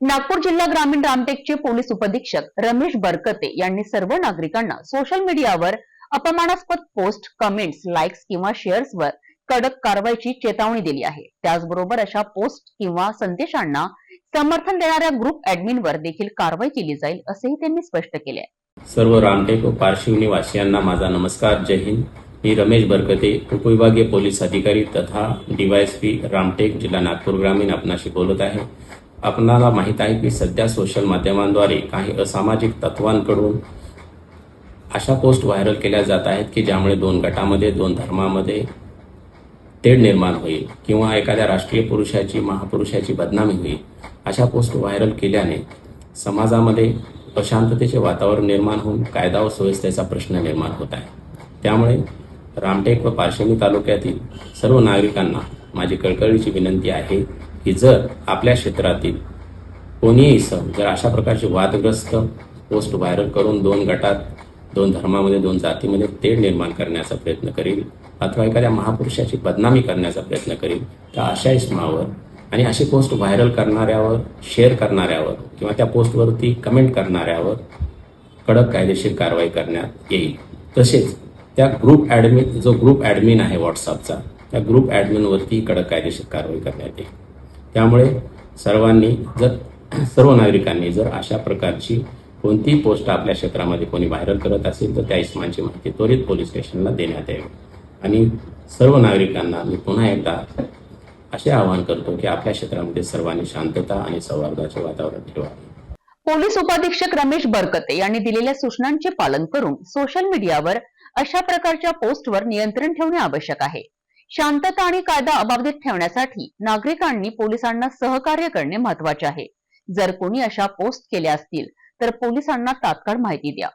नागपूर जिल्हा ग्रामीण रामटेकचे पोलीस उपधीक्षक रमेश बरकते यांनी सर्व नागरिकांना सोशल मीडियावर अपमानास्पद पोस्ट कमेंट्स लाईक्स किंवा शेअर्सवर कडक कारवाईची चेतावणी दिली आहे. त्याचबरोबर अशा पोस्ट किंवा संदेशांना समर्थन देणाऱ्या ग्रुप ऍडमिनवर देखील कारवाई केली जाईल असेही त्यांनी स्पष्ट केले आहे सर्व रामटेक व पारशिवनी वासियांना माझा नमस्कार. जय हिंद. मी रमेश बरकते उपविभागीय पोलीस अधिकारी तथा डीवायएसपी रामटेक जिल्हा नागपूर ग्रामीण आपणाशी बोलत आहे. आपणाला माहीत आहे की सध्या सोशल माध्यमांद्वारे काही असामाजिक तत्वांकडून अशा पोस्ट व्हायरल केल्या जात आहेत की ज्यामुळे दोन गटामध्ये दोन धर्मामध्ये तेढ निर्माण होईल किंवा एखाद्या राष्ट्रीय पुरुषाची महापुरुषाची बदनामी होईल. अशा पोस्ट व्हायरल केल्याने समाजामध्ये अशांततेचे वातावरण निर्माण होऊन कायदा व सुव्यवस्थेचा प्रश्न निर्माण होत आहे. त्यामुळे रामटेक व पारशिवनी तालुक्यातील सर्व नागरिकांना माझी कळकळीची विनंती आहे की जर आपल्या क्षेत्रातील कोणीही सण जर अशा प्रकारचे वादग्रस्त पोस्ट व्हायरल करून दोन गटात दोन धर्मामध्ये दोन जातीमध्ये तेढ निर्माण करण्याचा प्रयत्न करील अथवा एखाद्या महापुरुषाची बदनामी करण्याचा प्रयत्न करील तर अशा इसमावर आणि अशी पोस्ट व्हायरल करणाऱ्यावर शेअर करणाऱ्यावर किंवा त्या पोस्टवरती कमेंट करणाऱ्यावर कडक कायदेशीर कारवाई करण्यात येईल. तसेच त्या ग्रुप ॲडमिन जो ग्रुप ॲडमिन आहे व्हॉट्सअपचा त्या ग्रुप ॲडमिनवरती कडक कायदेशीर कारवाई करण्यात येईल. त्यामुळे सर्वांनी जर सर्व नागरिकांनी जर अशा प्रकारची कोणतीही पोस्ट आपल्या क्षेत्रामध्ये कोणी व्हायरल करत असेल तर त्या इस्मांची माहिती त्वरित पोलीस स्टेशनला देण्यात यावी. आणि सर्व नागरिकांना मी पुन्हा एकदा असे आवाहन करतो की आपल्या क्षेत्रामध्ये सर्वांनी शांतता आणि सौहार्दाचे वातावरण ठेवावे. पोलीस उपाधीक्षक रमेश बरकते यांनी दिलेल्या सूचनांचे पालन करून सोशल मीडियावर अशा प्रकारच्या पोस्टवर नियंत्रण ठेवणे आवश्यक आहे. शांतता आणि कायदा अबाधित ठेवण्यासाठी नागरिकांनी पोलिसांना सहकार्य करणे महत्त्वाचे आहे. जर कोणी अशा पोस्ट केल्या असतील तर पोलिसांना तात्काळ माहिती द्या.